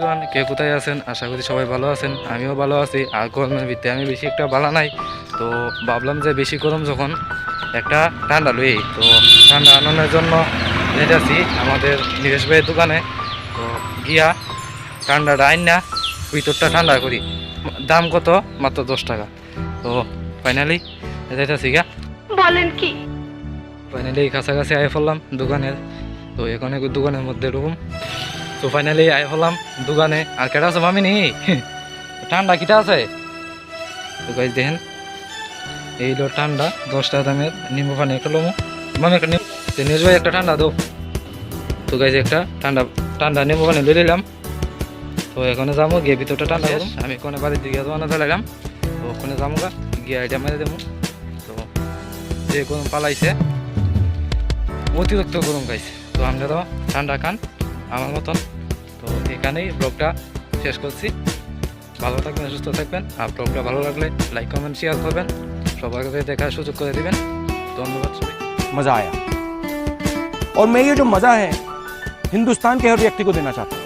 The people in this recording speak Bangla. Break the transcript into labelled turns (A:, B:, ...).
A: এভরিওয়ান কে কোথায় আছেন? আশা করি সবাই ভালো আছেন আমিও ভালো আছি। আর গরমের ভিত্তি আমি বেশি একটা ভালো নাই। তো ভাবলাম যে বেশি গরম যখন একটা ঠান্ডা লই তো ঠান্ডা আনানোর জন্য যেতেছি আমাদের নিরেশ ভাইয়ের দোকানে। তো গিয়া ঠান্ডাটা আইন না ভিতরটা ঠান্ডা করি। দাম কত? মাত্র দশ টাকা। তো ফাইনালি যেতেছি গা
B: বলেন কি?
A: ফাইনালি কাছাকাছি আয় ফেললাম দোকানের। তো এখানে দোকানের মধ্যে ঢুকুম। তো ফাইনালি আয় হলাম দোকানে। আর কেটা আছে মামি নি? ঠান্ডা কিটা আছে? তো গাইজ দেখেন এই লো ঠান্ডা দশটা দামের নিম্বু পানি একটা লোমো। মামি একটা নিউজ ভাই একটা ঠান্ডা দো তো গাইজ একটা ঠান্ডা ঠান্ডা নিম্বু পানি লই নিলাম তো এখানে যাব গিয়ে ভিতরটা ঠান্ডা। আমি কোনে বাড়ির দিকে দোকানে চালাইলাম তো ওখানে যাব গা গিয়ে আইডিয়া মেরে দেবো। তো যে গরম পালাইছে অতিরিক্ত গরম গাইছে তো আমরা তো ঠান্ডা খান। আমার মতন তো এখানেই ব্লগটা শেষ করছি ভালো থাকবেন সুস্থ থাকবেন আর ব্লগটা ভালো লাগলে লাইক কমেন্ট শেয়ার করবেন সবাইকে দেখার সুযোগ করে দিবেন ধন্যবাদ সবাই
C: मज़ा आया और मैं ये जो मज़ा है हिंदुस्तान के हर व्यक्ति को देना चाहता हूँ